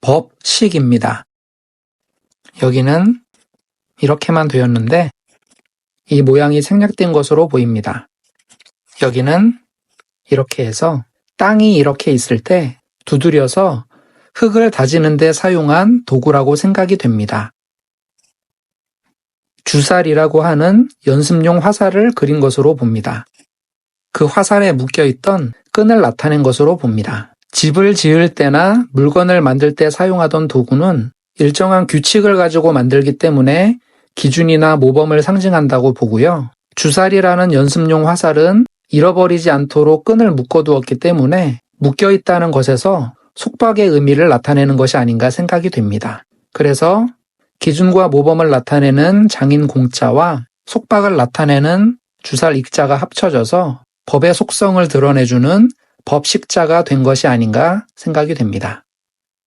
법식입니다. 여기는 이렇게만 되었는데 이 모양이 생략된 것으로 보입니다. 여기는 이렇게 해서 땅이 이렇게 있을 때 두드려서 흙을 다지는데 사용한 도구라고 생각이 됩니다. 주살이라고 하는 연습용 화살을 그린 것으로 봅니다. 그 화살에 묶여 있던 끈을 나타낸 것으로 봅니다. 집을 지을 때나 물건을 만들 때 사용하던 도구는 일정한 규칙을 가지고 만들기 때문에 기준이나 모범을 상징한다고 보고요. 주살이라는 연습용 화살은 잃어버리지 않도록 끈을 묶어두었기 때문에 묶여 있다는 것에서 속박의 의미를 나타내는 것이 아닌가 생각이 됩니다. 그래서 기준과 모범을 나타내는 장인 공자와 속박을 나타내는 주살 익자가 합쳐져서 법의 속성을 드러내주는 법식자가 된 것이 아닌가 생각이 됩니다.